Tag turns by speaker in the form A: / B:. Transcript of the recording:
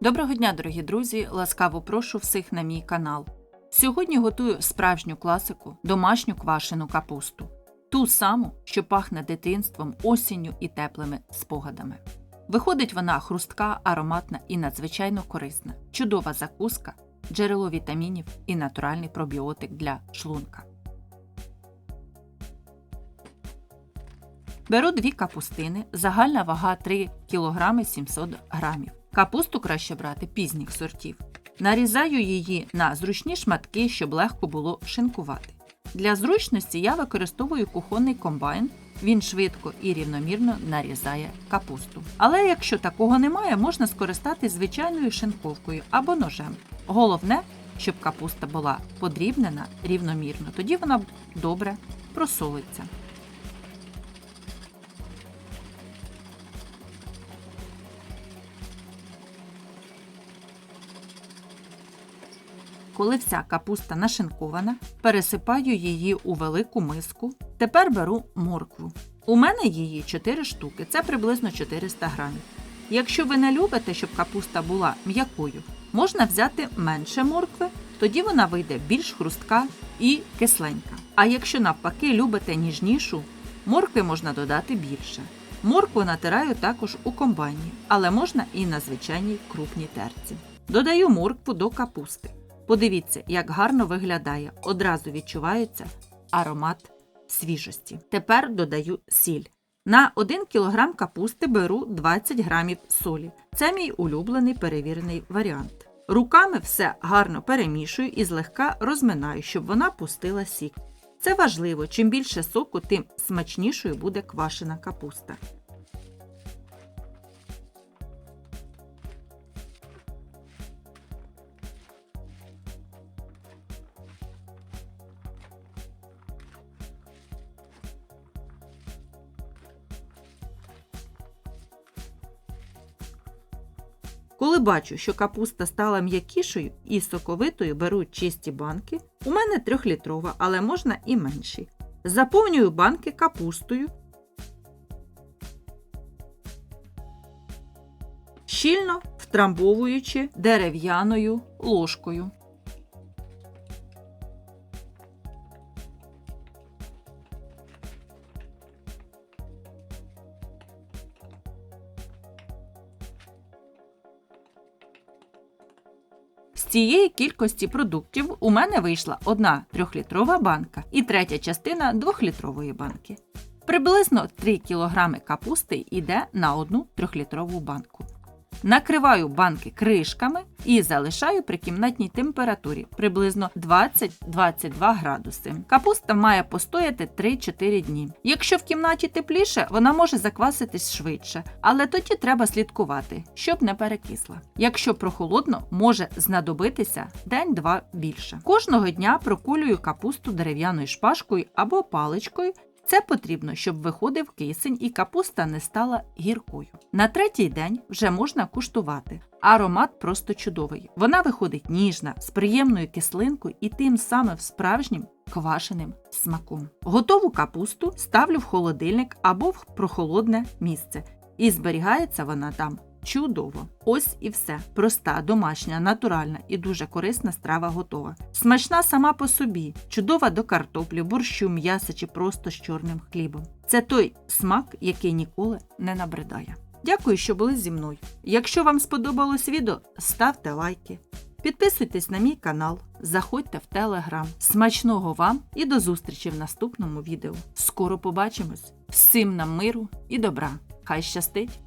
A: Доброго дня, дорогі друзі! Ласкаво прошу всіх на мій канал. Сьогодні готую справжню класику домашню квашену капусту. Ту саму, що пахне дитинством, осінню і теплими спогадами. Виходить вона хрустка, ароматна і надзвичайно корисна, чудова закуска, джерело вітамінів і натуральний пробіотик для шлунка. Беру дві капустини, загальна вага 3 кг 700 г. Капусту краще брати пізніх сортів. Нарізаю її на зручні шматки, щоб легко було шинкувати. Для зручності я використовую кухонний комбайн. Він швидко і рівномірно нарізає капусту. Але якщо такого немає, можна скористатись звичайною шинковкою або ножем. Головне, щоб капуста була подрібнена рівномірно, тоді вона добре просолиться. Коли вся капуста нашинкована, пересипаю її у велику миску. Тепер беру моркву. У мене її 4 штуки, це приблизно 400 грамів. Якщо ви не любите, щоб капуста була м'якою, можна взяти менше моркви, тоді вона вийде більш хрустка і кисленька. А якщо навпаки любите ніжнішу, моркви можна додати більше. Моркву натираю також у комбайні, але можна і на звичайній крупній терці. Додаю моркву до капусти. Подивіться, як гарно виглядає. Одразу відчувається аромат свіжості. Тепер додаю сіль. На 1 кг капусти беру 20 г солі. Це мій улюблений перевірений варіант. Руками все гарно перемішую і злегка розминаю, щоб вона пустила сік. Це важливо, чим більше соку, тим смачнішою буде квашена капуста. Коли бачу, що капуста стала м'якішою і соковитою, беру чисті банки. У мене трьохлітрова, але можна і менші. Заповнюю банки капустою. Щільно втрамбовуючи дерев'яною ложкою. Цієї кількості продуктів у мене вийшла одна трьохлітрова банка і третя частина двохлітрової банки. Приблизно 3 кг капусти йде на одну трьохлітрову банку. Накриваю банки кришками і залишаю при кімнатній температурі приблизно 20-22 градуси. Капуста має постояти 3-4 дні. Якщо в кімнаті тепліше, вона може закваситись швидше, але тоді треба слідкувати, щоб не перекисла. Якщо прохолодно, може знадобитися день-два більше. Кожного дня прокулюю капусту дерев'яною шпажкою або паличкою. Це потрібно, щоб виходив кисень і капуста не стала гіркою. На третій день вже можна куштувати. Аромат просто чудовий. Вона виходить ніжна, з приємною кислинкою і тим самим справжнім квашеним смаком. Готову капусту ставлю в холодильник або в прохолодне місце. І зберігається вона там Чудово! Ось і все. Проста, домашня, натуральна і дуже корисна страва готова. Смачна сама по собі, чудова до картоплі, борщу, м'яса чи просто з чорним хлібом. Це той смак, який ніколи не набридає. Дякую, що були зі мною. Якщо вам сподобалось відео, ставте лайки. Підписуйтесь на мій канал, заходьте в телеграм. Смачного вам і до зустрічі в наступному відео. Скоро побачимось! Всім нам миру і добра! Хай щастить!